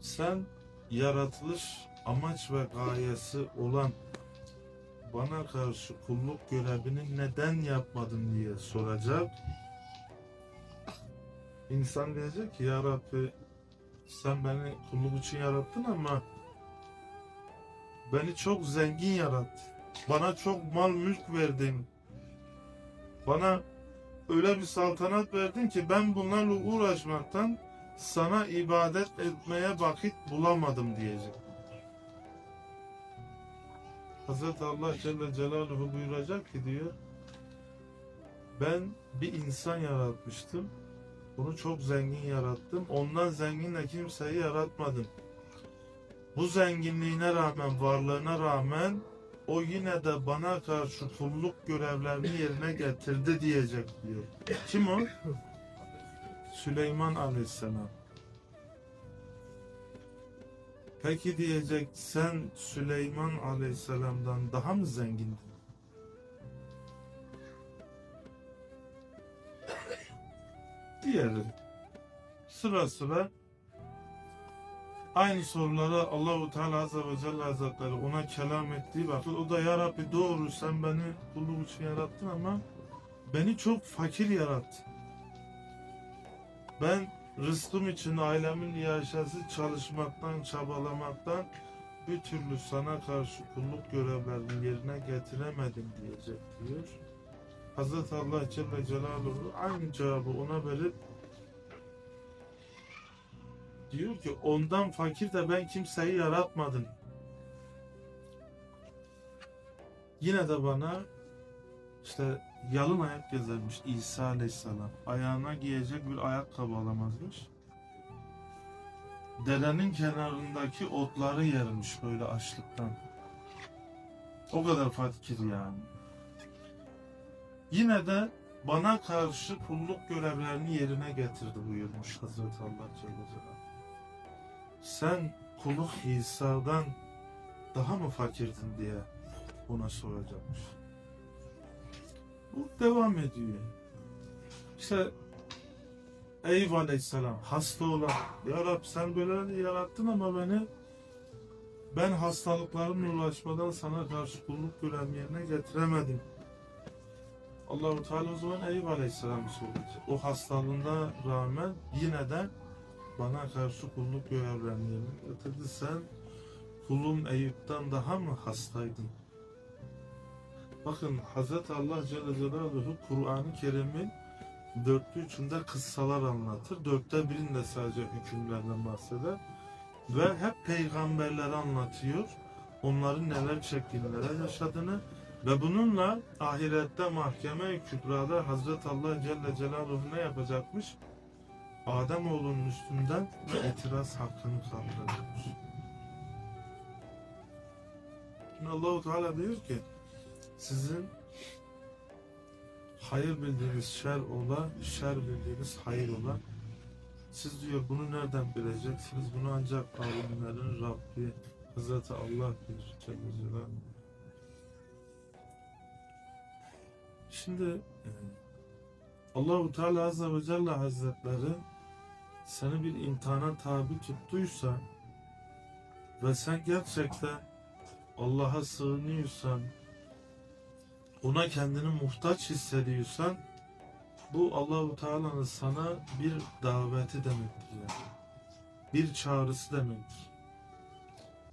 sen yaratılış amaç ve gayesi olan bana karşı kulluk görevini neden yapmadın diye soracak. İnsan diyecek ki ya Rabbi sen beni kulluk için yarattın ama beni çok zengin yarattın. Bana çok mal mülk verdin. Bana öyle bir saltanat verdin ki ben bunlarla uğraşmaktan sana ibadet etmeye vakit bulamadım diyecek. Hazreti Allah Celle Celaluhu buyuracak ki diyor ben bir insan yaratmıştım. Bunu çok zengin yarattım. Ondan zenginle kimseyi yaratmadım. Bu zenginliğine rağmen, varlığına rağmen o yine de bana karşı kulluk görevlerini yerine getirdi diyecek diyor. Kim o? Süleyman Aleyhisselam. Peki diyecek sen Süleyman Aleyhisselam'dan daha mı zengindin? Diğeri. Sıra sıra aynı soruları Allahu Teala Azze ve Celle Hazretleri ona kelam ettiği vakit o da ya Rabbi doğru sen beni kulluk için yarattın ama beni çok fakir yarattın. Ben rızkım için ailemin yaşası çalışmaktan, çabalamaktan bir türlü sana karşı kulluk görevlerini yerine getiremedim diyecek diyor. Hazreti Allah Celle Celaluhu aynı cevabı ona verip diyor ki ondan fakir de ben kimseyi yaratmadım. Yine de bana işte yalın ayak gezermiş İsa Aleyhisselam. Ayağına giyecek bir ayakkabı alamazmış. Derenin kenarındaki otları yermiş böyle açlıktan. O kadar fakir yani. Yine de bana karşı kulluk görevlerini yerine getirdi buyurmuş Hazreti Allah Celle. Sen kuluk İsa'dan daha mı fakirdin diye ona soracakmış. Bu devam ediyor. İşte Eyüp Aleyhisselam hasta olan Ya Rab sen böyle yarattın ama beni ben hastalıklarımla uğraşmadan sana karşı kulluk görevimi yerine getiremedim. Allahu Teala o zaman Eyüp Aleyhisselam'ı söyleyecek. O hastalığına rağmen yine de bana karşı kulluk görevlerini getirdi. Sen kulum Eyüp'ten daha mı hastaydın? Bakın Hz. Allah Celle Celaluhu Kur'an-ı Kerim'in dörtte üçünde kıssalar anlatır. Dörtte birinde sadece hükümlerden bahseder. Ve hep peygamberleri anlatıyor. Onların neler çektiğini, yaşadığını ve bununla ahirette mahkeme kübrada Hazreti Allah Celle Celaluhu ne yapacakmış? Adem oğlunun üstünden itiraz hakkını kaldıracakmış. Allahu Teala diyor ki sizin hayır bildiğiniz şer ola, şer bildiğiniz hayır ola. Siz diyor bunu nereden bileceksiniz? Bunu ancak alimlerin Rabbi Hazreti Allah bilir. Şimdi e, Allahu Teala Azze ve Celle Hazretleri seni bir imtihana tabi tuttuysa ve sen gerçekten Allah'a sığınıyorsan, ona kendini muhtaç hissediyorsan bu Allahu Teala'nın sana bir daveti demektir yani. Bir çağrısı demektir.